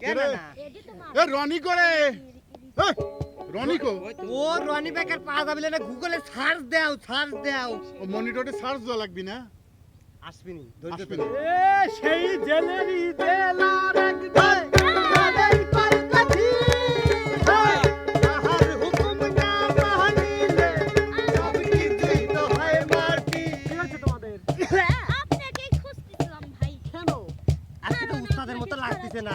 এ রনি করে রনি কো ও রনি বেকার পাওয়া যাবে না গুগলে সার্চ দাও সার্চ দাও। মনিটরে সার্চ দেওয়া লাগবে না? সেই জেলেরি জেলার একদম আপনাকে আজকে তো উস্তাদের মতো লাগতেছে না।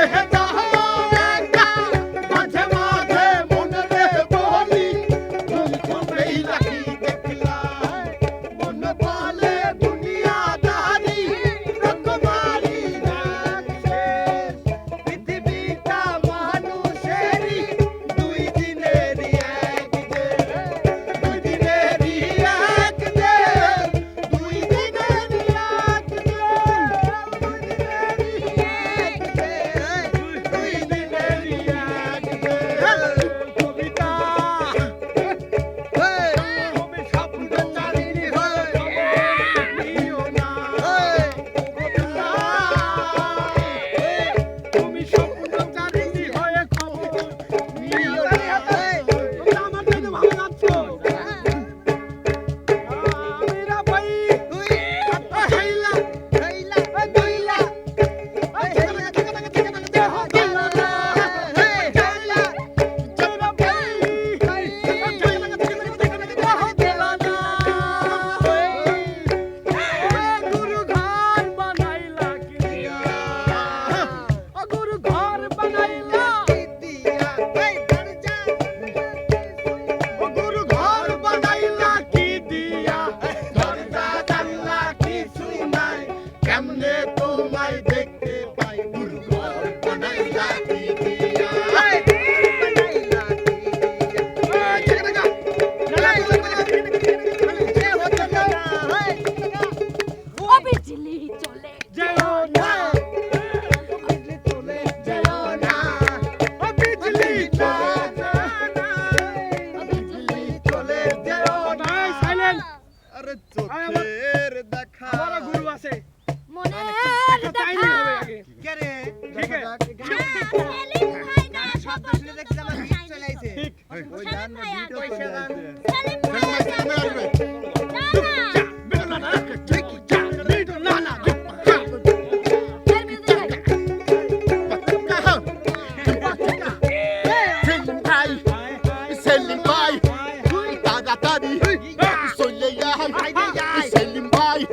Selling by,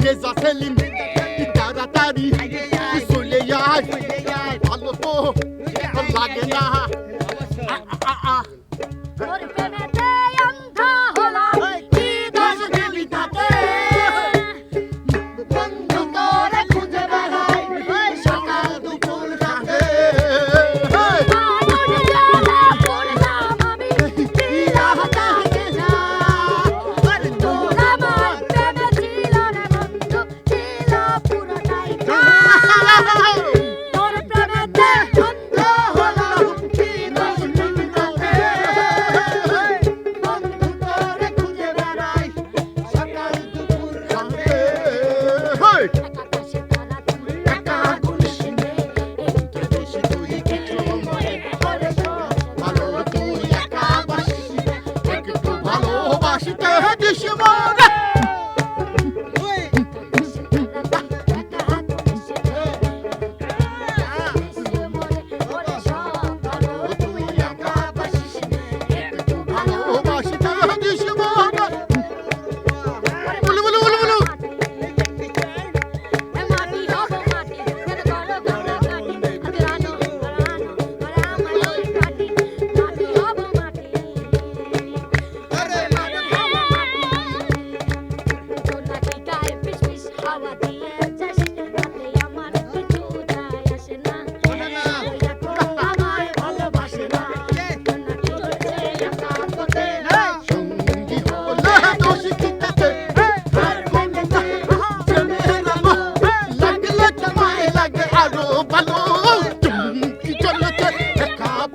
yes, I sell him. তুই ভালো তো লাগে না।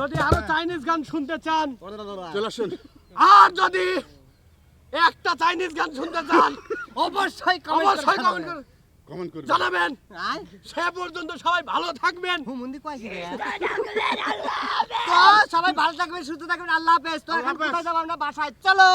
যদি আরও চাইনিজ গান শুনতে চান চলে আসুন। আর যদি একটা চাইনিজ গান শুনতে চান অবশ্যই অবশ্যই কমেন্ট করে কমেন্ট করবেন। জানাবেন। সে পর্যন্ত সবাই ভালো থাকবেন। হুমুন্দি কয়েছি তো সবাই ভালো থাকবেন সুস্থ থাকবেন আল্লাহ হাফেজ। তো এখন কোথায় যাব আমরা? বাসায়। চালা।